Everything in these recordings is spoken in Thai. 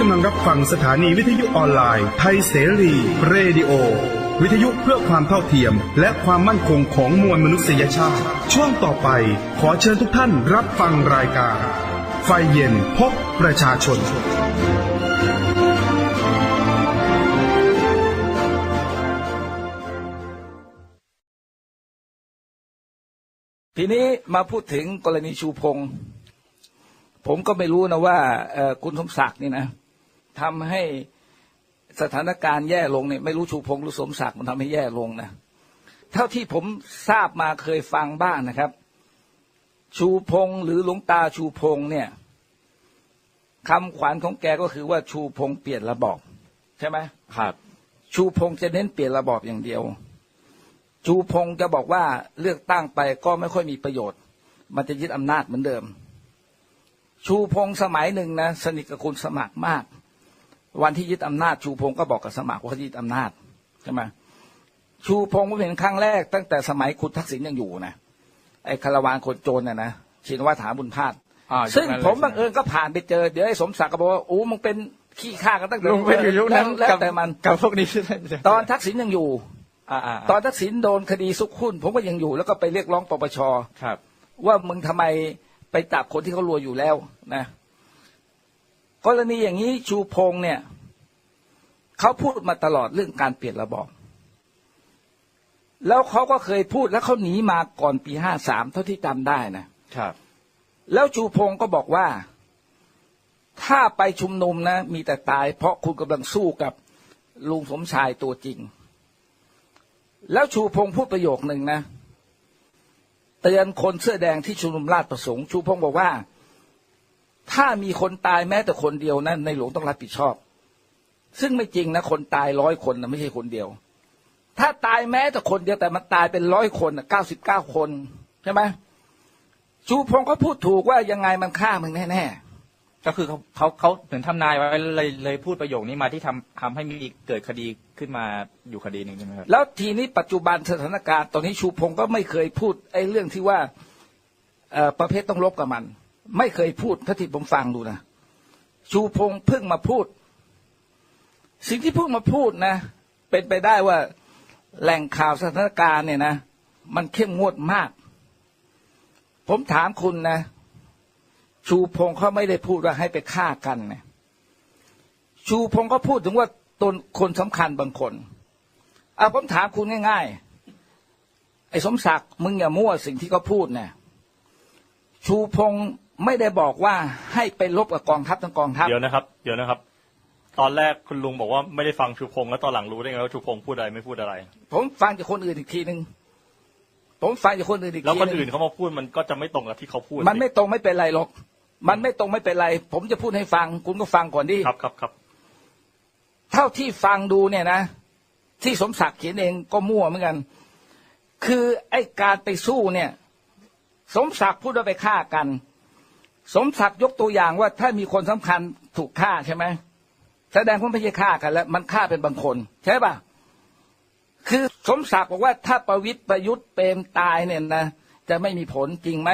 กำลังรับฟังสถานีวิทยุออนไลน์ไทยเสรีเรดิโอ วิทยุเพื่อความเท่าเทียม และความมั่นคงของมวลมนุษยชาติ ช่วงต่อไปขอเชิญทุกท่านรับฟังรายการ ไฟเย็นพบประชาชนทีนี้มาพูดถึงกรณีชูพงศ์ผมก็ไม่รู้นะว่าคุณสมศักดิ์นี่นะ ทำให้สถานการณ์แย่ลงเนี่ยไม่รู้ชูพงศ์หรือสมศักดิ์มันทำให้แย่ลงนะเท่าที่ผมทราบมาเคยฟังบ้างนะครับ ชูพงศ์หรือหลวงตาชูพงศ์เนี่ยคำขวัญของแกก็คือว่าชูพงศ์เปลี่ยนระบอบใช่ไหมครับ ชูพงศ์จะเน้นเปลี่ยนระบอบอย่างเดียว ชูพงศ์จะบอกว่าเลือกตั้งไปก็ไม่ค่อยมีประโยชน์ มันจะยึดอำนาจเหมือนเดิม ชูพงศ์สมัยหนึ่งนะสนิทกับคุณสมัครมาก วันที่ยึดอำนาจชูพงศ์ก็บอกกับสมัครว่าเขายึดอำนาจใช่ไหมชูพงศ์ผมเห็นครั้งแรก ตั้งแต่สมัยคุณทักษิณยังอยู่นะไอ้คาราวานคนโจรน่ะนะชินวัฒนาบุญพาดอ่าซึ่งยุคนั้นเลยผมบังเอิญก็ผ่านไปเจอเดี๋ยวไอ้สมศักดิ์ก็บอกว่าอู้มึงเป็นขี้ข้ากันตั้งแต่ลุงไปอยู่ยุคนั้นแล้วกับแต่มันกับพวกนี้ตอนทักษิณยังอยู่อ่าอ่าตอนทักษิณโดนคดีซุกหุ้น ผมก็ยังอยู่แล้วก็ไปเรียกร้องปปชครับ ว่ามึงทำไมไปจับคนที่เขารวยอยู่แล้วนะ กรณีอย่างนี้ชูพงษ์เนี่ยเขาพูดมาตลอดเรื่องการเปลี่ยนระบอบแล้วเขาก็เคยพูดแล้วเขาหนีมาก่อนปีห้าสามเท่าที่จำได้นะครับ แล้วชูพงษ์ก็บอกว่า ถ้าไปชุมนุมนะ มีแต่ตาย เพราะคุณกำลังสู้กับลุงสมชายตัวจริง แล้วชูพงษ์พูดประโยคหนึ่งนะ เตือนคนเสื้อแดงที่ชุมนุมราชประสงค์ ชูพงศ์บอกว่า ถ้ามีคนตายแม้แต่คนเดียวนั้นในหลวงต้องรับผิดชอบ ซึ่งไม่จริงนะคนตายร้อยคนนะไม่ใช่คนเดียว ถ้าตายแม้แต่คนเดียวแต่มันตายเป็นร้อยคนเก้าสิบเก้าคนใช่ไหมชูพงศ์เขาพูดถูกว่ายังไงมันฆ่ามึงแน่ก็คือเขาเขาเขาเหมือนทำนายไว้เลยเลยพูดประโยคนี้มาที่ทำทำให้มีเกิดคดีขึ้นมาอยู่คดีหนึ่งใช่ไหมครับๆแล้วทีนี้ปัจจุบันสถานการณ์ตอนนี้ชูพงศ์ก็ไม่เคยพูดไอ้เรื่องที่ว่าเอ่อประเภทต้องลบกับมัน ไม่เคยพูดถ้าที่ผมฟังดูนะชูพงเพิ่งมาพูด สิ่งที่เพิ่งมาพูดนะ เป็นไปได้ว่าแหล่งข่าวสถานการณ์เนี่ยนะ มันเข้มงวดมาก ผมถามคุณนะ ชูพงเขาไม่ได้พูดว่าให้ไปฆ่ากันนะชูพงก็พูดถึงว่าตนคนสำคัญบางคนเอะผมถามคุณง่าย ๆ ไอ้สมศักดิ์มึงอย่ามั่วสิ่งที่เขาพูดนะชูพง ไม่ได้บอกว่าให้ไปลบกับกองทัพทั้งกองทัพ เดี๋ยวนะครับ เดี๋ยวนะครับ ตอนแรกคุณลุงบอกว่าไม่ได้ฟังชูพงษ์แล้วตอนหลังรู้ได้ไงว่าชูพงษ์พูดอะไรไม่พูดอะไร ผมฟังจากคนอื่นอีกทีหนึ่งผมฟังจากคนอื่นอีกแล้วทีคนหอื่นึ่นงเขามาพูดมันก็จะไม่ตรงกับที่เขาพูด มันไม่ตรงไม่เป็นไรหรอก มันไม่ตรงไม่เป็นไร ผมจะพูดให้ฟัง คุณก็ฟังก่อนดิครับครับครับ เท่าที่ฟังดูเนี่ยนะ ที่สมศักดิ์เขียนเองก็มั่วเหมือนกัน คือไอ้การไปสู้เนี่ย สมศักดิ์พูดว่าไปฆ่ากัน สมศักดิ์ยกตัวอย่างว่าถ้ามีคนสำคัญถูกฆ่าใช่ไหมแสดงว่าไม่ใช่ฆ่ากันแล้ว มันฆ่าเป็นบางคน ใช่ป่ะคือสมศักดิ์บอกว่าถ้าประวิตรประยุทธ์เปรมตายเนี่ยนะจะไม่มีผลจริงไหม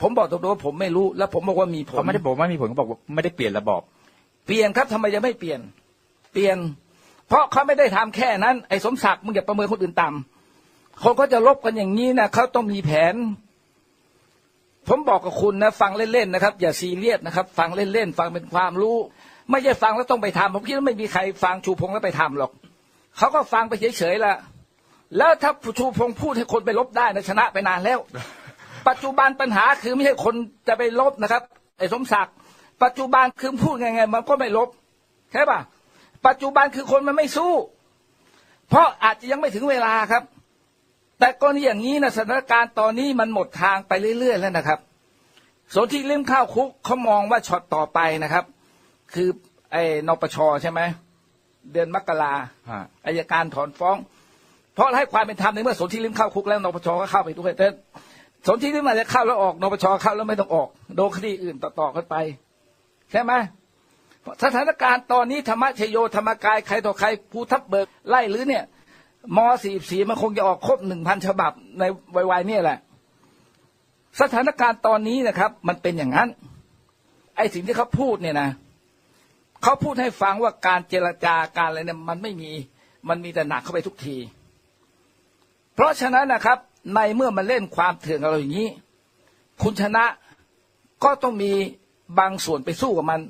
ผมบอกตรงๆว่าผมไม่รู้ แล้วผมบอกว่ามีผลเขาไม่ได้บอกว่ามีผลเขาบอกว่าไม่ได้เปลี่ยนระบอบ เปลี่ยนครับทำไมจะไม่เปลี่ยน เปลี่ยน เพราะเขาไม่ได้ทำแค่นั้นไอ้สมศักดิ์มึงอย่าประเมินคนอื่นต่ำคนก็จะลบกันอย่างนี้นะเขาต้องมีแผน ผมบอกกับคุณนะฟังเล่นๆนะครับ อย่าซีเรียสนะครับ ฟังเล่นๆฟังเป็นความรู้ ไม่ใช่ฟังแล้วต้องไปทำผมคิดว่าไม่มีใครฟังชูพงแล้วไปทำหรอกเขาก็ฟังไปเฉยๆละแล้วถ้าชูพงพูดให้คนไปลบได้นะชนะไปนานแล้ว ปัจจุบันปัญหาคือไม่ใช่คนจะไปลบนะครับไอ้สมศักดิ์ปัจจุบันคือพูดไงไงมันก็ไม่ลบใช่ป่ะปัจจุบันคือคนมันไม่สู้ เพราะอาจจะยังไม่ถึงเวลาครับ แต่กรณีอย่างนี้นะสถานการณ์ตอนนี้มันหมดทางไปเรื่อย ๆ แล้วนะครับส่วนที่เล่มข้าวคุกเขามองว่าช็อตต่อไปนะครับ คือไอ้นปชใช่ไหมเดือนมกราฮะอายการถอนฟ้อง เพราะให้ความเป็นธรรมในเมื่อสนธิริมเข้าคุกแล้วนปชก็เข้าไปด้วยแต่สนธิริมอาจจะเข้าแล้วออกนปชเข้าแล้วไม่ต้องออกโดนคดีอื่นต่อๆกันไป ใช่ไหมสถานการณ์ตอนนี้ธรรมชโยธรรมกายใครต่อใครภูทับเบิกไล่หรือเนี่ย มสี่สี่มันคงจะออกครบหนึ่งพันฉบับในวัยๆนี่แหละ สถานการณ์ตอนนี้นะครับ มันเป็นอย่างนั้น ไอ้สิ่งที่เขาพูดเนี่ยนะเขาพูดให้ฟังว่าการเจรจาการอะไรเนี่ยมันไม่มีมันมีแต่หนักเข้าไปทุกที เพราะฉะนั้นนะครับ ในเมื่อมันเล่นความเถื่อนกับเรอย่างนี้ คุณชนะก็ต้องมีบางส่วนไปสู้กับมัน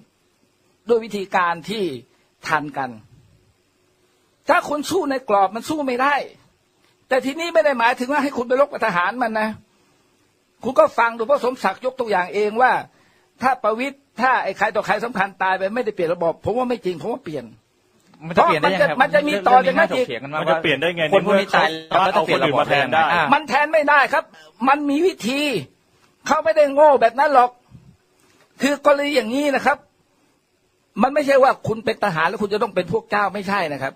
ด้วยวิธีการที่ทันกัน ถ้าคุณสู้ในกรอบมันสู้ไม่ได้ แต่ทีนี้ไม่ได้หมายถึงว่าให้คุณไปลบกับทหารมันนะ คุณก็ฟังดูเพราะสมศักดิ์ยกตัวอย่างเองว่า ถ้าประวิตยถ้าไอ้ใครต่อใครสำคัญตายไปไม่ได้เปลี่ยนระบบผมว่าไม่จริงผมว่าเปลี่ยนมันจะเปลี่ยนได้ยังไงครับมันจะมีต่อจากนั้นอีกเรื่องมันจะเปลี่ยนได้ไงคนพวกนี้ตายในเมื่อเขาแล้วจะเปลี่ยนระบบเอาคนอื่นมาแทนได้อ่ามันแทนไม่ได้ครับ มันมีวิธีเขาไม่ได้โง่แบบนั้นหรอก คือกรณีอย่างนี้นะครับ มันไม่ใช่ว่าคุณเป็นทหารแล้วคุณจะต้องเป็นพวกเจ้าไม่ใช่นะครับ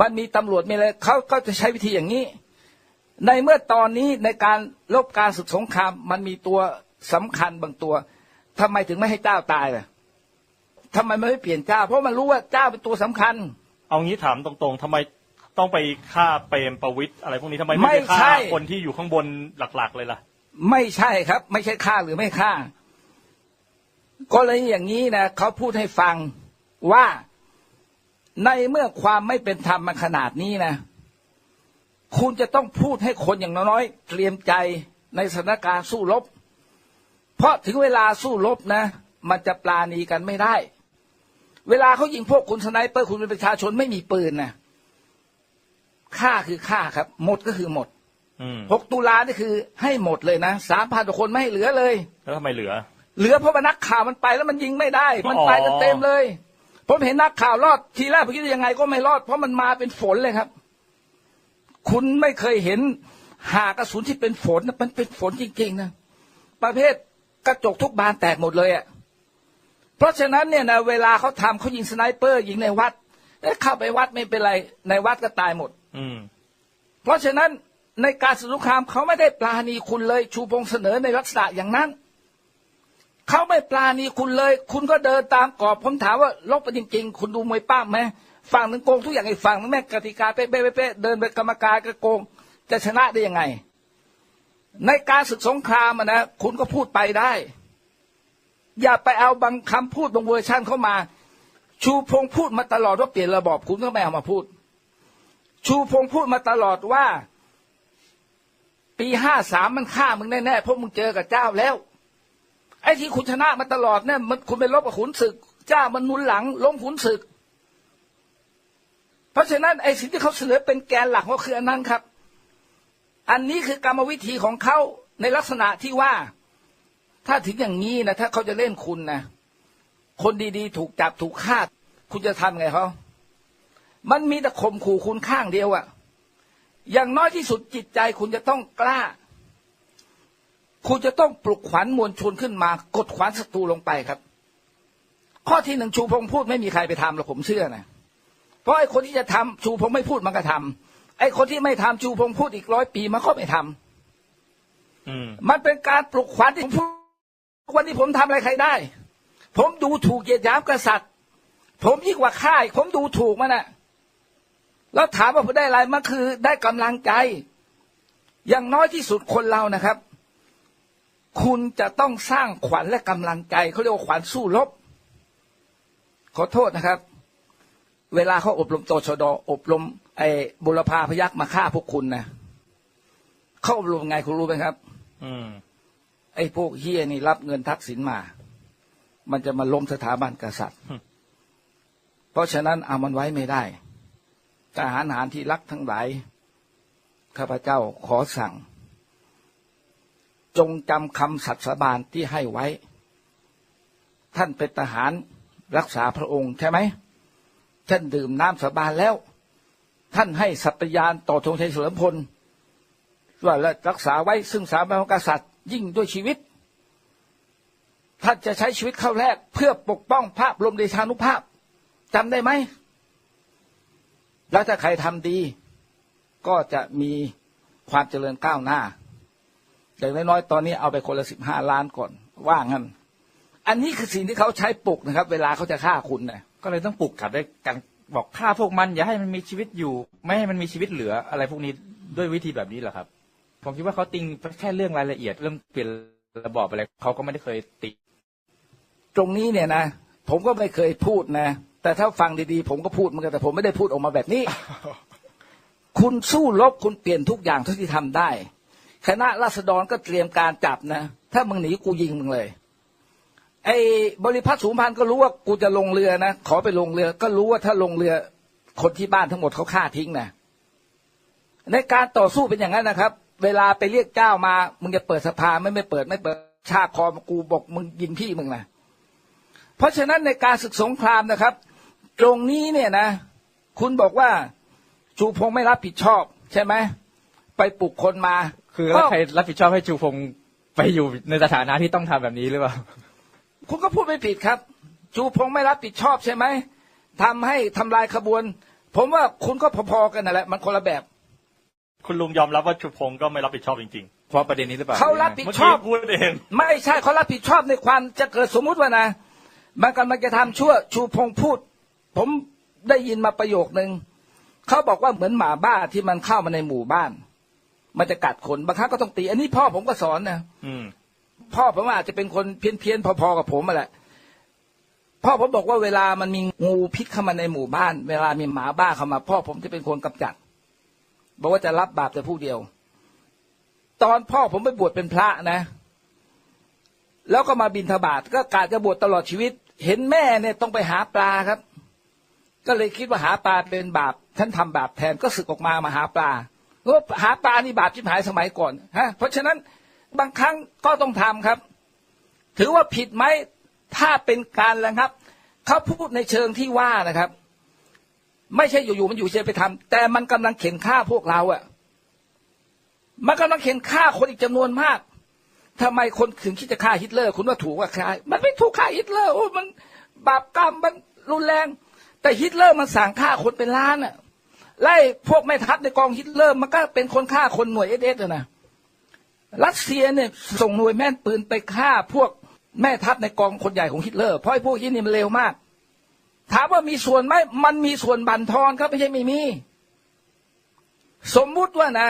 มันมีตำรวจมีอะไรเขาก็จะใช้วิธีอย่างนี้ ในเมื่อตอนนี้ในการลบการศึกสงคราม มันมีตัวสำคัญบางตัวทำไมถึงไม่ให้เจ้าตายล่ะทำไมไม่เปลี่ยนเจ้า เพราะมันรู้ว่าเจ้าเป็นตัวสำคัญ เอางี้ถามตรงๆทำไมต้องไปฆ่าเปรมประวิตรอะไรพวกนี้ทำไมไม่ไม่ไปใช่ฆ่าคนที่อยู่ข้างบนหลักๆเลยล่ะ ไม่ใช่ครับ ไม่ใช่ฆ่าหรือไม่ฆ่ากรณีอย่างนี้นะเขาพูดให้ฟังว่า ในเมื่อความไม่เป็นธรรมมันขนาดนี้นะ คุณจะต้องพูดให้คนอย่างน้อยๆเตรียมใจในสถานการณ์สู้รบ เพราะถึงเวลาสู้รบนะ มันจะปลาณีกันไม่ได้ เวลาเขายิงพวกคุณสไนเปอร์คุณเป็นประชาชนไม่มีปืนนะฆ่าคือฆ่าครับ หมดก็คือหมดอืมหกตุลานี่คือให้หมดเลยนะสามพันกว่าคนไม่ให้เหลือเลย แล้วทำไมเหลือ เหลือเพราะว่านักข่าวมันไปแล้วมันยิงไม่ได้ มันไปกันอ๋อเต็มเลย ผมเห็นนักข่าวรอดทีแรกผมคิดว่ายังไงก็ไม่รอด เพราะมันมาเป็นฝนเลยครับ คุณไม่เคยเห็นหากระสุนที่เป็นฝนนะมันเป็นฝนจริงๆนะประเภทกระจกทุกบานแตกหมดเลยอะเพราะฉะนั้นเนี่ยนะเวลาเขาทำเขายิงสไนเปอร์ ยิงในวัดเอ๊ะเข้าไปวัดไม่เป็นไร ในวัดก็ตายหมด อืมเพราะฉะนั้นในการสงครามเขาไม่ได้ปลาณีคุณเลย ชูพงษ์เสนอในลักษณะอย่างนั้น เขาไม่ปลาณีคุณเลย คุณก็เดินตามกรอบผมถามว่าลบไปจริง ๆ คุณดูมวยป้ามไหมฝั่งหนึ่งโกงทุกอย่างอีกฝั่งนึงแม่กติกาเป๊ะๆเป๊ะเดินไปกรรมการก็โกง จะชนะได้ยังไง ในการศึกสงครามอะนะคุณก็พูดไปได้ อย่าไปเอาบางคำพูดบางเวอร์ชันเข้ามา ชูพงพูดมาตลอดว่าเปลี่ยนระบอบคุณก็ไม่เอามาพูด ชูพงพูดมาตลอดว่า ปีห้าสามมันฆ่ามึงแน่ๆเพราะมึงเจอกับเจ้าแล้ว ไอ้ที่คุณชนะมาตลอดเนี่ยมันคุณไปลบกับขุนศึก เจ้ามันนุนหลังล้มขุนศึก เพราะฉะนั้นไอ้สิ่งที่เขาเสนอเป็นแกนหลักก็คืออันนั้นครับ อันนี้คือกรรมวิธีของเขาในลักษณะที่ว่า ถ้าถึงอย่างนี้นะถ้าเขาจะเล่นคุณนะคนดีๆ ถูกจับถูกฆ่าคุณจะทำไงเขามันมีแต่ข่มขู่คุณข้างเดียวอะอย่างน้อยที่สุดจิตใจคุณจะต้องกล้า คุณจะต้องปลุกขวัญมวลชนขึ้นมา กดขวัญศัตรูลงไปครับ ข้อที่หนึ่งชูพงษ์พูดไม่มีใครไปทำหรอกผมเชื่อนะเพราะไอ้คนที่จะทำชูพงษ์ไม่พูดมันก็ทำไอ้คนที่ไม่ทำชูพงษ์พูดอีกร้อยปีมันก็ไม่ทำอืมมันเป็นการปลุกขวัญที่ผมพูดวันนี้ผมทำอะไรใครได้ ผมดูถูกเหยียดหยามกษัตริย์ ผมยิ่งกว่าข้าอีกผมดูถูกมันน่ะแล้วถามว่าผมได้อะไรมันคือได้กำลังใจ อย่างน้อยที่สุดคนเรานะครับ คุณจะต้องสร้างขวัญและกำลังใจเขาเรียกว่าขวัญสู้รบ ขอโทษนะครับ เวลาเขาอบรมโตชดอบรมไอ้บุรพาพยักษ์มาฆ่าพวกคุณนะเขาอบรมไงคุณรู้ไหมครับ อืมไอ้พวกเฮียนี่รับเงินทักษิณมา มันจะมาล้มสถาบันกษัตริย์ฮึเพราะฉะนั้นเอามันไว้ไม่ได้ทหารหารที่รักทั้งหลายข้าพเจ้าขอสั่ง จงจำคำสัตย์สาบานที่ให้ไว้ ท่านเป็นทหารรักษาพระองค์ใช่ไหมท่านดื่มน้ำสาบานแล้ว ท่านให้สัตยานต่อธงชัยเฉลิมพลว่าและรักษาไว้ซึ่งสามัญของกษัตริย์ยิ่งด้วยชีวิต ท่านจะใช้ชีวิตเข้าแรก เพื่อปกป้องภาพลมเดชานุภาพจำได้ไหม แล้วถ้าใครทำดี ก็จะมีความเจริญก้าวหน้า อย่างน้อยๆตอนนี้เอาไปคนละสิบห้าล้านก่อน ว่างั้น อันนี้คือสิ่งที่เขาใช้ปลุกนะครับ เวลาเขาจะฆ่าคุณนะก็เลยต้องปลุกกลับด้วยการบอกฆ่าพวกมันอย่าให้มันมีชีวิตอยู่ ไม่ให้มันมีชีวิตเหลือ อะไรพวกนี้ด้วยวิธีแบบนี้เหรอครับ ผมคิดว่าเขาติงแค่เรื่องรายละเอียดเรื่องเปลี่ยนระบอบอะไรเขาก็ไม่ได้เคยติ ตรงนี้เนี่ยนะผมก็ไม่เคยพูดนะ แต่ถ้าฟังดีๆ ผมก็พูดเหมือนกันแต่ผมไม่ได้พูดออกมาแบบนี้ คุณสู้รบคุณเปลี่ยนทุกอย่างเท่าที่ทำได้ คณะราษฎรก็เตรียมการจับนะ ถ้ามึงหนีกูยิงมึงเลย ไอ้บริพัตรสูงพันก็รู้ว่ากูจะลงเรือนะขอไปลงเรือ ก็รู้ว่าถ้าลงเรือ คนที่บ้านทั้งหมดเขาฆ่าทิ้งนะในการต่อสู้เป็นอย่างนั้นนะครับ เวลาไปเรียกเจ้ามา มึงจะเปิดสภาไม่ไม่เปิดไม่เปิดชาคอกูบอกมึงยิงพี่มึงนะเพราะฉะนั้นในการศึกสงครามนะครับ ตรงนี้เนี่ยนะ คุณบอกว่า ชูพงไม่รับผิดชอบ ใช่ไหมไปปลุกคนมา คือแล้วใครรับผิดชอบให้ชูพงศ์ไปอยู่ในสถานะที่ต้องทำแบบนี้หรือเปล่า คุณก็พูดไม่ผิดครับชูพงษ์ไม่รับผิดชอบใช่ไหมทำให้ทำลายขบวน ผมว่าคุณก็พอๆกันนั่นแหละมันคนละแบบ คุณลุงยอมรับว่าชูพงศ์ก็ไม่รับผิดชอบจริงเพราะประเด็นนี้หรือเปล่าเขารับๆผิดเมื่อชกี้อบพูดเองไม่ใช่เขารับผิดชอบในความจะเกิดสมมุติว่านะมันกำลังจะทำชั่วชูพงษ์พูด ผมได้ยินมาประโยคนึงเขาบอกว่าเหมือนหมาบ้าที่มันเข้ามาในหมู่บ้าน มันจะกัดคนบางครั้งก็ต้องตี อันนี้พ่อผมก็สอนนะอืมพ่อผมอาจจะเป็นคนเพี้ยนเพียนๆพอๆกับผมมาแหละพ่อผมบอกว่าเวลามันมีงูพิษเข้ามาในหมู่บ้าน เวลามีหมาบ้าเข้ามา พ่อผมจะเป็นคนกำจัด บอกว่าจะรับบาปแต่ผู้เดียว ตอนพ่อผมไปบวชเป็นพระนะ แล้วก็มาบินทบาทก็กาจะบวชตลอดชีวิต เห็นแม่เนี่ยต้องไปหาปลาครับ ก็เลยคิดว่าหาปลาเป็นบาปท่านทำบาปแทนก็สึกออกมามาหาปลาเพ ราะว่าหาปลานี่บาปชิบหายสมัยก่อนฮะเพราะฉะนั้นบางครั้งก็ต้องทำครับ ถือว่าผิดไหมถ้าเป็นการระงับเขาพูดในเชิงที่ว่านะครับ ไม่ใช่อยู่ๆมันอยู่เฉยไปทำแต่มันกำลังเข็นฆ่าพวกเราอะมันกำลังเข็นฆ่าคนอีกจำนวนมากทำไมคนถึงคิดจะฆ่าฮิตเลอร์ คุณว่าถูกว่าฆ่ามันไม่ถูกฆ่าฮิตเลอร์โอ้มันบาปกรรมมันรุนแรง แต่ฮิตเลอร์มันสั่งฆ่าคนเป็นล้านอะ ไล่พวกแม่ทัพในกองฮิตเลอร์มันก็เป็นคนฆ่าคนหน่วยเอสเอสนะรัสเซียเนี่ยส่งหน่วยแม่นปืนไปฆ่าพวกแม่ทัพในกองคนใหญ่ของฮิตเลอร์เพราะไอ้พวกนี้นี่มันเร็วมาก ถามว่ามีส่วนไหมมันมีส่วนบั่นทอนครับไม่ใช่ไม่มี สมมุติว่านะ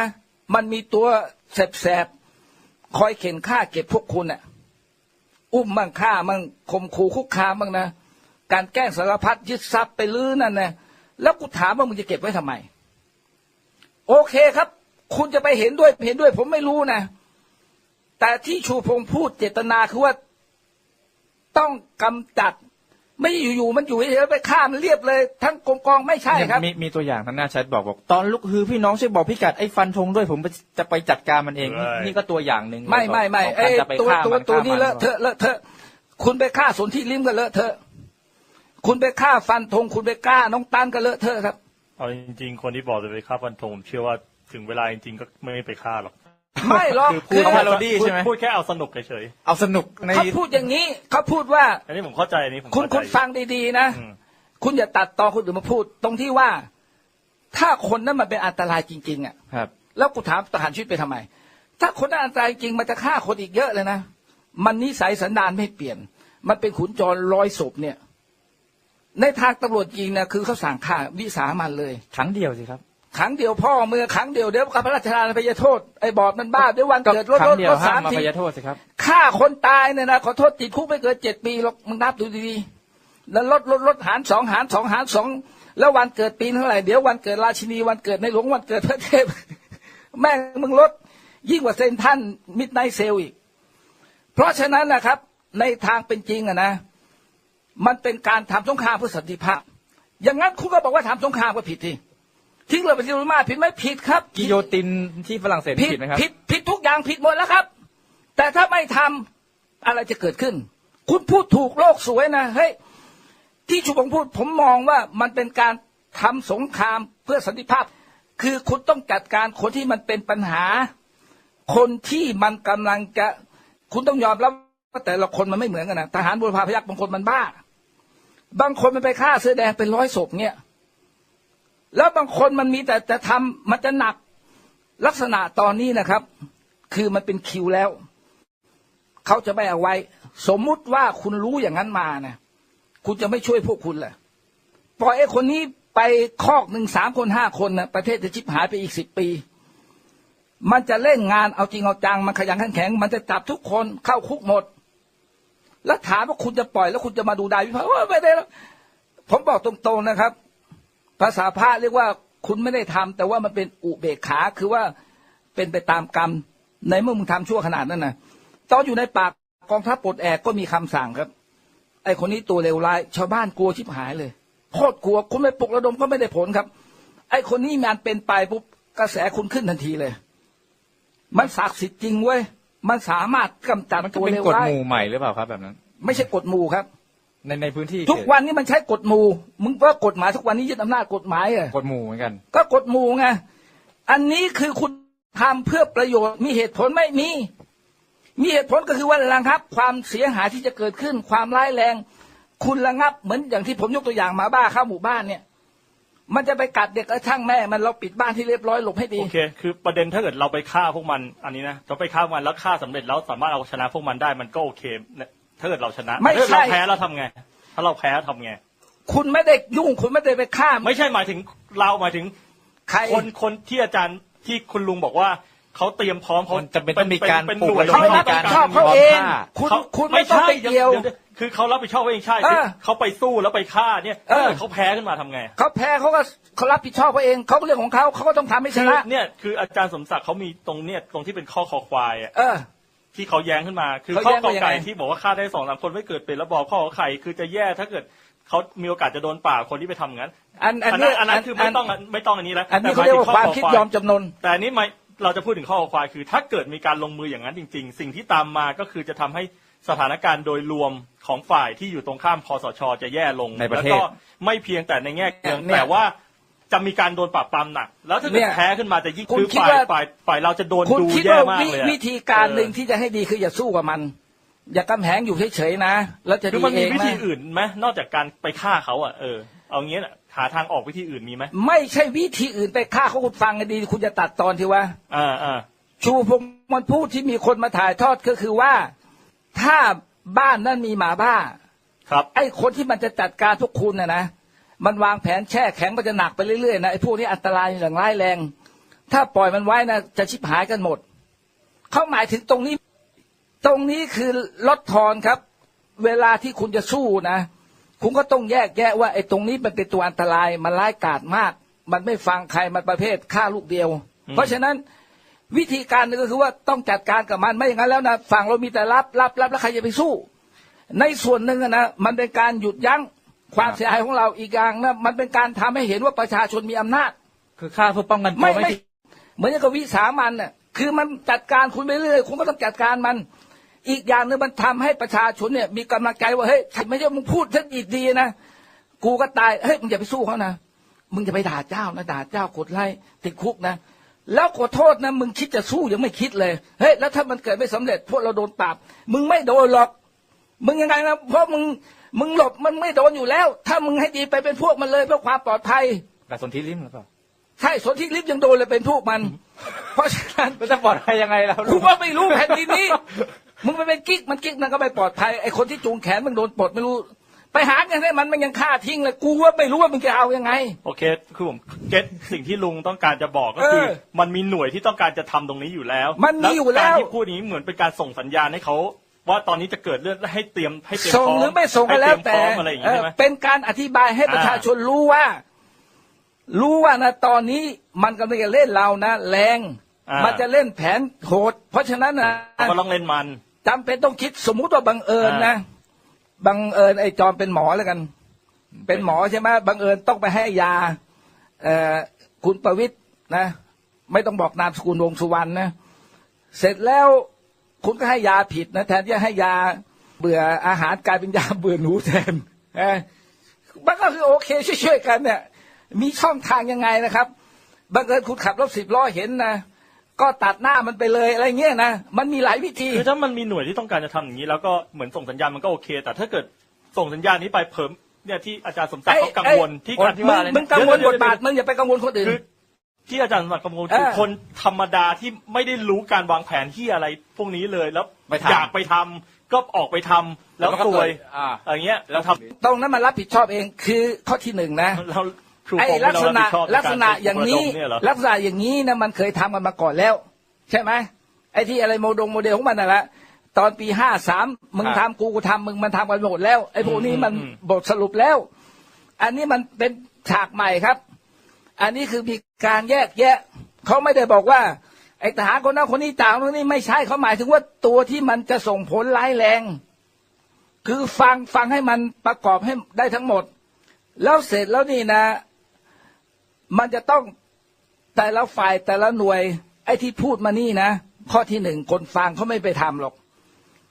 มันมีตัวแสบๆคอยเข็นฆ่าเก็บพวกคุณน่ะอุ้มมั่งฆ่ามั่งข่มขู่คุกคามบ้างนะการแกล้งสารพัดยึดทรัพย์ไปลื้อนั่นนะ แล้วกูถามว่ามึงจะเก็บไว้ทำไม โอเคครับ คุณจะไปเห็นด้วยเห็นด้วย ผมไม่รู้นะ แต่ที่ชูพงษ์พูดเจตนาคือว่าต้องกำจัด ไม่อยู่ๆมันอยู่เฉยๆไปฆ่ามันเรียบเลย ทั้งกองกองไม่ใช่ครับ มีมีตัวอย่างทางหน้าแชทบอกบอก ตอนลุกฮือพี่น้องช่วยบอกพี่กัดไอ้ฟันธงด้วยผมจะไปจัดการมันเอง นี่ใช่นี่ก็ตัวอย่างหนึ่งไม่ไม่ไม่ของไอ้การจะไปตัวฆ่าตัวมันตัวฆ่านี้มัเลอะเทอะเลอะเทอะคุณไปฆ่าสนที่ริมก็เลอะเทอะ คุณไปฆ่าฟันธงคุณไปฆ่าน้องตันก็เลอะเทอะครับ เอาจริงๆ คนที่บอกจะไปฆ่าฟันธงผมเชื่อว่าถึงเวลาจริงๆก็ไม่ไปฆ่าหรอกไม่หรอกคือพูคือดเอาพาโรดี้ใช่ไหมพูดแค่เอาสนุกเฉยเอาสนุกในเขาพูดอย่างนี้เขาพูดว่าๆอันนี้ผมเข้าใจอันนี้ผมคุณเข้าใจคุณฟังดีๆนะอืมคุณอย่าตัดต่อคนอื่นมาพูด ตรงที่ว่า ถ้าคนนั้นมันเป็นอันตรายจริง ๆ อะครับ แล้วกูถามประหารชีวิตไปทำไม ถ้าคนนั้นอันตรายจริงมันจะฆ่าคนอีกเยอะเลยนะมันนิสัยสันดานไม่เปลี่ยน มันเป็นขุนจรร้อยศพเนี่ย ในทางตำรวจจริงนะคือเขาสั่งฆ่าวิสามันเลยครั้งเดียวสิครับขังเดียวพ่อเมื่อขังเดียวเดี๋ยวกับพระราชทานอภัยโทษไอ้บอดมันบ้าเดี๋ยววันก็เกิดรถครรั้ถงเดียรวถห้าสามมมาทีพยโทษสิครับฆ่าคนตายเนี่ยนะขอโทษติดคุกไม่เกินเจ็ดปีหรอกมึงนับดูดีๆแล้วลดลดลดหารสองหารสองหารสองแล้ววันเกิดปีเท่าไหร่เดี๋ยววันเกิดราชินีวันเกิดในหลวงวันเกิดพระเทพแม่งมึงลดยิ่งกว่าเซนท่านมิดไนเซลอีก เพราะฉะนั้นนะครับ ในทางเป็นจริงอะนะ มันเป็นการทำสงครามเพื่อสันติภาพ อย่างนั้นคุณก็บอกว่าทำสงครามก็ผิดทีทิ้งเลยไปที่รุมาผิดไหมผิดครับ กิโยตินที่ฝรั่งเศสผิดผิดไหมครับผิดผิดทุกอย่างผิดหมดแล้วครับ แต่ถ้าไม่ทำอะไรจะเกิดขึ้น คุณพูดถูกโลกสวยนะเฮ้ยที่ชูพงษ์พูดผมมองว่ามันเป็นการทำสงครามเพื่อสันติภาพ คือคุณต้องจัดการคนที่มันเป็นปัญหา คนที่มันกำลังจะ คุณต้องยอมรับว่าแต่ละคนมันไม่เหมือนกันนะทหารบุรพาพยักษ์บางคนมันบ้า บางคนมันไปฆ่าเสื้อแดงเป็นร้อยศพเนี่ย แล้วบางคนมันมีแต่จะทำมันจะหนักลักษณะตอนนี้นะครับ คือมันเป็นคิวแล้ว เขาจะไม่เอาไว้ สมมุติว่าคุณรู้อย่างนั้นมานะคุณจะไม่ช่วยพวกคุณแหละปล่อยไอ้คนนี้ไปคอกหนึ่งสามคนห้าคนนะประเทศจะชิบหายไปอีกสิบปี มันจะเล่นงานเอาจริงเอาจัง มันขยันขันแข็ง มันจะจับทุกคนเข้าคุกหมด แล้วถามว่าคุณจะปล่อยแล้วคุณจะมาดูดายวิพากษ์ว่าไม่ได้แล้วผมบอกตรงๆนะครับ ภาษาพระเรียกว่าคุณไม่ได้ทำแต่ว่ามันเป็นอุเบกขาคือว่าเป็นไปตามกรรม ในเมื่อมึงทำชั่วขนาดนั้นนะตอนอยู่ในปากกองทัพปลดแอกก็มีคำสั่งครับ ไอคนนี้ตัวเลวร้าย ชาวบ้านกลัวชิบหายเลยโคตรกลัวคุณไม่ปลุกระดมก็ไม่ได้ผลครับ ไอคนนี้มันเป็นไปปุ๊บกระแสคุณขึ้นทันทีเลย มันศักดิ์สิทธิ์จริงเว้ย มันสามารถกำจัดมันจะตัวเป็นเลวกฎร้าหยมู่ใหม่หรือเปล่าครับแบบนั้น ไม่ใช่กฎหมู่ครับ ในในพื้นที่ทุกวันนี้มันใช้กฎหมู่มึงว่ากฎหมายทุกวันนี้ยึดอำนาจกฎหมายอะกฎหมู่เหมือนกัน ก็กฎหมู่ไง อันนี้คือคุณทำเพื่อประโยชน์ มีเหตุผลไหม่มี มีเหตุผลก็คือว่าระงับความเสียหายที่จะเกิดขึ้น ความร้ายแรง คุณระงับเหมือนอย่างที่ผมยกตัวอย่างหมาบ้าเข้าหมู่บ้านเนี่ย มันจะไปกัดเด็กกระช่างแม่ มันเราปิดบ้านที่เรียบร้อยหลบให้ดี โอเค คือประเด็นถ้าเกิดเราไปฆ่าพวกมันอันนี้นะเราไปฆ่ามันแล้วฆ่าสำเร็จแล้วสามารถเอาชนะพวกมันได้มันก็โอเคเนี่ยถ้าเกิดเราชนะไม่แต่ถ้าใช่เราแพ้เราทำไง ถ้าเราแพ้ทำไง คุณไม่ได้ยุ่งคุณไม่ได้ไปฆ่า ไม่ใช่หมายถึงเราหมายถึงใครคนคนที่อาจารย์ที่คุณลุงบอกว่า เขาเตรียมพร้อมเขามันจะเป็นต้องมีการเป็นปลูกหน่วยระดเขามรับให้ผิการดชอบเขาเอง คุณเขาคุณไม่ต้องไปเกี่ยวดี๋คือเขารับผิดชอบเองใช่เออเขาไปสู้แล้วไปฆ่าเนี่ยเออถ้าเกิดเขาแพ้ขึ้นมาทำไง เขาแพ้เขาก็เขารับผิดชอบเขาเองเขาก็เรื่องของเขาเขาก็ต้องทำให้ชคือนะเนี่ยคืออาจารย์สมศักดิ์เขามีตรงเนี่ยตรงที่เป็นข้อคอควายอะเออ ที่เขาแย้งขึ้นมา คือเขาข้อแย้งกอว่ายังไก่ไงที่บอกว่าฆ่าได้สองสามคนไม่เกิดเป็นระบอบข้อขอไข่คือจะแย่ถ้าเกิดเขามีโอกาสจะโดนป่าบคนที่ไปทำงั้นอันอันอันนี้นั้นอันนั้นคือไม่ต้องไม่ต้องอันนี้แล้วอันนี้แต่เขาเรียกว่าหความถึงคิดข้ยอมจำนน แต่อันนี้ไม่ เราจะพูดถึงข้อคอควายคือ ถ้าเกิดมีการลงมืออย่างนั้นจริง ๆ สิ่งที่ตามมาก็คือจะทำให้สถานการณ์โดยรวมของฝ่ายที่อยู่ตรงข้ามคอสช จะแย่ลงในประเทศแล้วก็ไม่เพียงแต่ในแง่เกินเนี่ยแต่ว่าจะมีการโดนปราบปรามหนัก แล้วถ้าเกิเนี่ดยแพ้ขึ้นมาจะยิ่งคุณคือคิดฝ่ายว่าฝ่ายฝ่ายเราจะโดนคุณดูคิดแย่ว่ามากวิเลยอะวิธีการหนึ่งเออที่จะให้ดีคืออย่าสู้กับมัน อย่ากำแหงอยู่เฉยๆนะ แล้วจะคือดีมันเอมีงวิธีนะอื่นไหมนอกจากการไปฆ่าเขาอะเออเอางี้น่ะ หาทางออกวิธีอื่นมีไหมไม่ใช่วิธีอื่นไปฆ่าเขาคุณฟังกันดี คุณจะตัดตอนที่ว่าอ่าอ่าชูพงมันพูดที่มีคนมาถ่ายทอดก็คือว่า ถ้าบ้านนั้นมีหมาบ้า ครับ ไอ้คนที่มันจะจัดการพวกคุณนะนะมันวางแผนแช่แข็งมันจะหนักไปเรื่อยๆนะไอ้พวกนี้อันตรายอย่างร้ายแรง ถ้าปล่อยมันไว้นะจะชิบหายกันหมดเขาหมายถึงตรงนี้ ตรงนี้คือลดทอนครับ เวลาที่คุณจะสู้นะ คุณก็ต้องแยกแยะว่าไอ้ตรงนี้มันเป็นตัวอันตรายมันร้ายกาจมาก มันไม่ฟังใครมันประเภทฆ่าลูกเดียว เพราะฉะนั้นวิธีการหนึงก็คือว่าต้องจัดการกับมันไม่อย่างนั้นแล้วนะฝั่งเรามีแต่รับรับรับแล้วใครจะไปสู้ ในส่วนหนึ่งอะนะมันเป็นการหยุดยั้งความเสียหายของเราอีกอย่างนะมันเป็นการทำให้เห็นว่าประชาชนมีอำนาจ คือฆ่าเพื่อป้องกันตัวไม่ไม่ไม่ใช่เหมือนกับวิสามันน่ะคือมันจัดการคุณไปเรื่อยคุณก็ต้องจัดการมัน อีกอย่างหนึงมันทำให้ประชาชนเนี่ย มีกำลังใจว่าเฮ้ยไม่ใช่มึงพูดฉันอีกดีนะกูก็ตายเฮ้ยมึงอย่าไปสู้เขานะมึงจะไปด่าเจ้านะด่าเจ้ากดไล่ติดคุกนะ แล้วขอโทษนะ มึงคิดจะสู้ยังไม่คิดเลยเฮ้ยแล้วถ้ามันเกิดไม่สำเร็จ พวกเราโดนปราบ มึงไม่โดนหรอก มึงยังไงนะเพราะมึงมึงหลบมันไม่โดนอยู่แล้ว ถ้ามึงให้ดีไปเป็นพวกมันเลยเพื่อความปลอดภัยแต่สนธิริมหรือเปล่าใช่สนที่ลิฟต์ยังโดนเลยเป็นพวกมัน เพราะฉะนั้นมันจะปลอดภัยยังไงล่ะกูว่าไม่รู้แผ่นดินนี้ มึงไปเป็นกิ๊กมันกิ๊กนั่นก็ไม่ปลอดภัยไอ้คนที่จูงแขนมึงโดนปลดไม่รู้ ไปหาเงินให้มันมันยังฆ่าทิ้งเลยกูว่าไม่รู้ว่ามึงจะเอายังไง โอเค คือผมเก็ตสิ่งที่ลุงต้องการจะบอกก็คือ เออมันมีหน่วยที่ต้องการจะทำตรงนี้อยู่แล้วมันมีอยู่แล้ว การที่พูดอย่างนี้เหมือนเป็นการส่งสัญญาณให้เขาว่าตอนนี้จะเกิดเรื่องให้เตรียมให้เตรียมส่งพร้อมหรือไม่ส่งก็แล้วแต่ให้เตรียมพร้อมอะไรอย่างเอนี้อใช่ไหมเป็นการอธิบายให้ประชาชนรู้ว่า รู้ว่านะตอนนี้มันกำลังจะเล่นเรานะแรง อ่ามั มันจะเล่นแผนโหด เพราะฉะนั้นนะ ก็ต้องเล่นมัน จำเป็นต้องคิดสมมุติว่าบังเอิญนะบังเอิญไอ้จอมเป็นหมอแล้วกัน เป็นหมอใช่ไหมบังเอิญต้องไปให้ยาเอ่อคุณประวิตรนะ ไม่ต้องบอกนามสกุลวงสุวรรณนะเสร็จแล้วคุณก็ให้ยาผิดนะแทนที่จะให้ยาเบื่ออาหารกลายเป็นยาเบื่อหนูแทนเออมันก็คือโอเคช่วยๆกันเนี่ย มีช่องทางยังไงนะครับบังเอิญคุณขับรถสิบล้อเห็นนะ ก็ตัดหน้ามันไปเลยอะไรเงี้ยนะมันมีหลายวิธี คือถ้ามันมีหน่วยที่ต้องการจะทำอย่างนี้ แล้วก็เหมือนส่งสัญญาณมันก็โอเค แต่ถ้าเกิดส่งสัญญาณนี้ไปเพิ่มเนี่ยที่อาจารย์สมศักดิ์เขากังวลที่ไอ้การที่ว่าอะไรมึงกังวลบทบาทมึงอย่าไปกังวลคนอื่นคือที่อาจารย์สมศักดิ์กังวลคือเออคนธรรมดาที่ไม่ได้รู้การวางแผนที่อะไรพวกนี้เลยแล้วไปทำอยากไปทำก็ออกไปทำแล้วซวยอ่าอย่างเงี้ยเราทำตรงนั้นมันรับผิดชอบเองคือข้อที่หนึ่งนะเราครู ไอ้ปกลักษณะเรารับผิดชอบในลักษณะรอย่างนี้ปลุกระดมเนี่ยเหรอลักษณะอย่างนี้นะมันเคยทำกันมาก่อนแล้ว ใช่ไหมไอ้ที่อะไรโมดงโมเดลของมันน่ะละตอนปีห้าสามมึงครัทำบกูกูทำมึงมันทำกันหมดแล้ว ไอ้พวกนี้มันอืมบทสรุปแล้ว อันนี้มันเป็นฉากใหม่ครับ อันนี้คือมีการแยกแยะเขาไม่ได้บอกว่า ไอ้ทหารคนนั้นคนนี้ต่างคนนี้ไม่ใช่เขาหมายถึงว่าตัวที่มันจะส่งผลร้ายแรง คือฟังฟังให้มันประกอบให้ได้ทั้งหมด แล้วเสร็จแล้วนี่นะ มันจะต้องแต่ละฝ่ายแต่ละหน่วย ไอ้ที่พูดมานี่นะ ข้อที่หนึ่งคนฟังเขาไม่ไปทำหรอก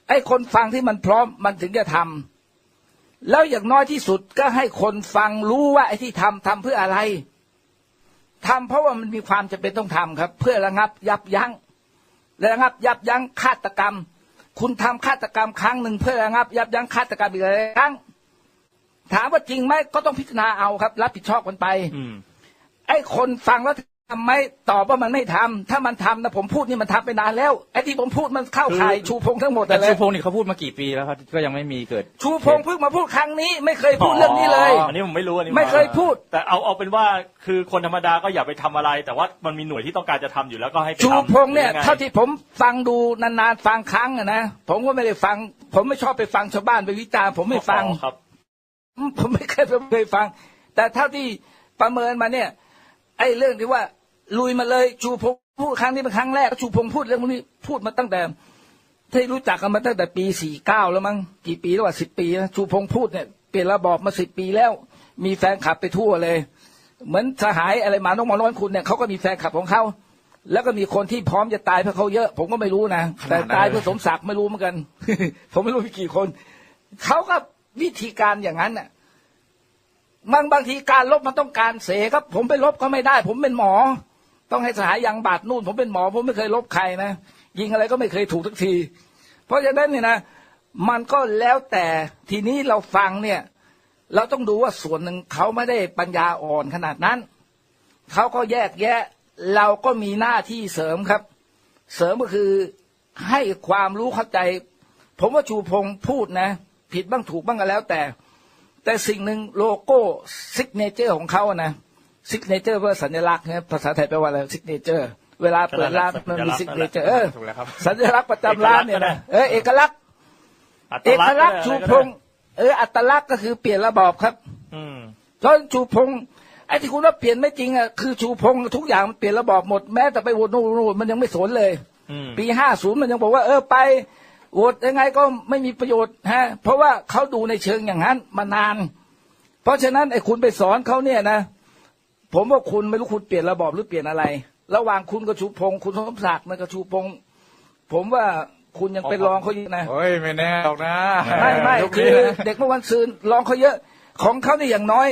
ไอ้คนฟังที่มันพร้อมมันถึงจะทำแล้วอย่างน้อยที่สุดก็ให้คนฟังรู้ว่าไอ้ที่ทำทำเพื่ออะไรทำเพราะว่ามันมีความจำเป็นต้องทำครับ เพื่อระงับยับยั้งระงับยับยั้งฆาตกรรม คุณทำฆาตกรรมครั้งหนึ่งเพื่อระงับ ยับยั้งฆาตกรรมอีกหลายครั้งถามว่าจริงไหมก็ต้องพิจารณาเอาครับ รับผิดชอบกันไปอื ไอ้คนฟังแล้วทำไหมตอบว่ามันไม่ทำถ้ามันทำนะผมพูดนี่มันทำไปนานแล้วไอ้ที่ผมพูดมันเข้าข่ายคือชูพงทั้งหมดแต่เลชูยพงศ์นี่เขาพูดมากี่ปีแล้วครับก็ยังไม่มีเกิด ชูพงเพิ่งมาพูดครั้งนี้ ไม่เคยพูดเรื่องนี้เลยอันนี้ผมไม่รู้อันนี้ไม่เคยพูด แต่เอาเอาเป็นว่าคือคนธรรมดาก็อย่าไปทำอะไร แต่ว่ามันมีหน่วยที่ต้องการจะทำอยู่แล้วก็ให้ไปทำชูพงเนี่ยหรือไเท่าที่ผมฟังดูนานๆฟังครั้งอะนะผมก็ไม่ได้ฟัง ผมไม่ชอบไปฟังชาวบ้านไปวิจารณ์ผมไม่ฟังอ๋อครับอืมผมไม่เคยไม่เคยฟัง แต่เท่าที่ประเมินมาเนี่ย ไอ้เรื่องที่ว่า ลุยมาเลยชูพงพูดครั้งนี้เป็นครั้งแรกชูพงพูดเรื่องพวกนี้พูดมาตั้งแต่ที่รู้จักกันมาตั้งแต่ปีสี่เก้าแล้วมั้งกี่ปีแล้วว่าสิบปีนะชูพงพูดเนี่ยเปลี่ยนระบอบมาสิบปีแล้ว มีแฟนคลับไปทั่วเลย เหมือนสหายอะไรหมาน้องหมอน้อยคุณเนี่ยเขาก็มีแฟนคลับของเขาแล้วก็มีคนที่พร้อมจะตายเพื่อเขาเยอะ ผมก็ไม่รู้นะขนาดนั้นแต่ตายเลยเพื่อสมศักดิ์ไม่รู้เหมือนกัน ผมไม่รู้มีกี่คนเขาก็วิธีการอย่างนั้นน่ะ บางบางทีการลบมันต้องการเสครับ ผมไปลบก็ไม่ได้ ผมเป็นหมอ ต้องให้สหายยังบาดนู่น ผมเป็นหมอ ผมไม่เคยลบใครนะยิงอะไรก็ไม่เคยถูกทุกที เพราะฉะนั้นเนี่ยนะมันก็แล้วแต่ทีนี้เราฟังเนี่ย เราต้องดูว่าส่วนหนึ่งเขาไม่ได้ปัญญาอ่อนขนาดนั้นเขาก็แยกแยะ เราก็มีหน้าที่เสริมครับ เสริมก็คือให้ความรู้เข้าใจ ผมว่าชูพงพูดนะ ผิดบ้างถูกบ้างก็แล้วแต่ แต่สิ่งหนึ่งโลโก้ซิกเนเจอร์ของเขาอะนะซิกเนเจอร์เพื่อสัญลักษณ์นะภาษาไทยแปลว่าอะไรซิกเนเจอร์เวลาเปิดร้านมันมีซิกเนเจอร์เออถูกแล้วครับสัญลักษณ์ประจำร้านเนี่ยนะเออเอกลักษณ์อัตเอกษณ์ลักษณ์อะไรชูก็พได้งษ์เอออัตลักษณ์ก็คือเปลี่ยนระบอบครับอืมเพราะชูพงษ์ไอ้ที่คุณว่าเปลี่ยนไม่จริงอะคือชูพงษ์ทุกอย่างมันเปลี่ยนระบอบหมดแม้แต่ไปโหวตโน่นโน่นมันยังไม่สนเลยอืมปีห้าศูนย์มันยังบอกว่าเออไป โหวตยังไงก็ไม่มีประโยชน์ฮะเพราะว่าเขาดูในเชิงอย่างนั้นมานาน เพราะฉะนั้นไอ้คุณไปสอนเขาเนี่ยนะ ผมว่าคุณไม่รู้คุณเปลี่ยนระบอบหรือเปลี่ยนอะไร ระหว่างคุณกับชูพงษ์คุณสมศักดิ์นะกับชูพงษ์ผมว่าคุณยังเป็นรองเขาอยู่นะโอ้ยไม่แน่หรอกนะไม่ไม่ยุคคืนี้อนะเด็กเมื่อวันซืนรองเขาเยอะ ของเขาเนี่ยอย่างน้อย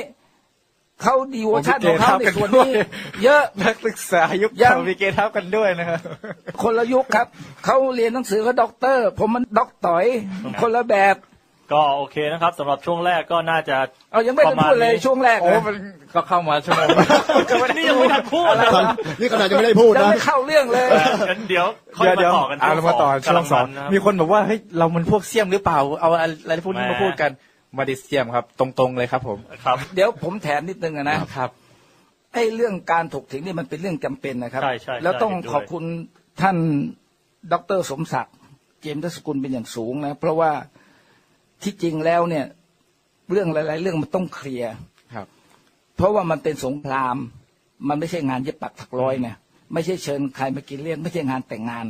เขาดีเวอร์ชันของเขาในส่วนนี้ เยอะนักศึกษายุคยังเก่ามีเกทับกันด้วยนะครับคนละยุคครับเขาเรียนหนังสือเขาด็อกเตอร์ ผมมันด็อกต่อย คนละแบบก็โอเคนะครับสำหรับช่วงแรกก็น่าจะเอายังไม่ได้พูดเลยช่วงแรกโอ้นะมันก็เข้ามาชั่วโมงนี่ยังไม่ทันพูดเลยตอนนี่ขนาดยังไม่ได้พูดยังนะไม่เข้าเรื่องเลยงั้นเดี๋ยวค่อยเดี๋ยวมาเดี๋ยวต่อกันเอาเรามาต่อช่วงสองกำลันะครับมีคนบอกว่าเฮ้ยเรามันพวกเสี่ยมหรือเปล่าเอาอะไรพวกนี้แหมมาพูดกันไมาดิเสี่ยมครับ ตรงๆเลยครับ ผมครับ เดี๋ยวผมแถมนิดนึงอะนะครับไอ้เรื่องการถกเถียงนี่มันเป็นเรื่องจำเป็นนะครับ ใช่ใช่แล้วต้องใช่เห็นด้วยขอบคุณท่านดรสมศักดิ์เจมส์ทศกุลเป็นอย่างสูงนะ เพราะว่าที่จริงแล้วเนี่ย เรื่องหลาย ๆ เรื่องมันต้องเคลียร์ครับ เพราะว่ามันเป็นสงคราม มันไม่ใช่งานเย็บปักถักร้อยเนี่ยไม่ใช่เชิญใครมากินเลี้ยงไม่ใช่งานแต่งงาน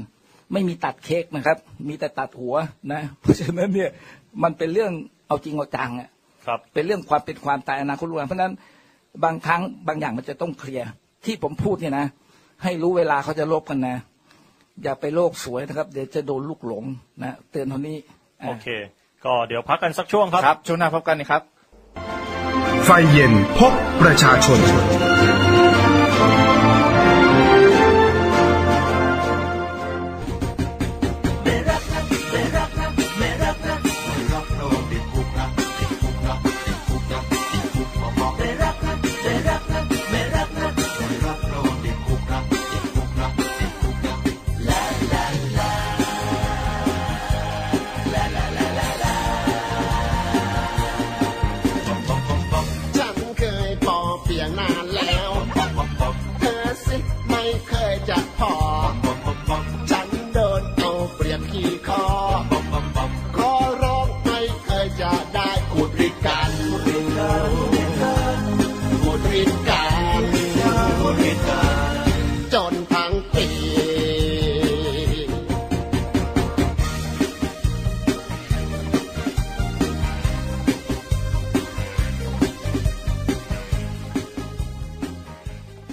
ไม่มีตัดเค้กนะครับ มีแต่ตัดหัวนะ เพราะฉะนั้นเนี่ยมันเป็นเรื่อง เอาจริงเอาจังอะครับเป็นเรื่องความเป็นความตายอนาคตรู้เพราะฉะนั้นบางครั้งบางอย่างมันจะต้องเคลียร์ที่ผมพูดเนี่ยนะ ให้รู้เวลาเขาจะลบกันนะ อย่าไปโลกสวยนะครับ เดี๋ยวจะโดนลูกหลงนะเตือนเท่านี้อะโอเค ก็เดี๋ยวพักกันสักช่วงครับครับช่วงหน้าพบกันนะครับ ไฟเย็นพบประชาชน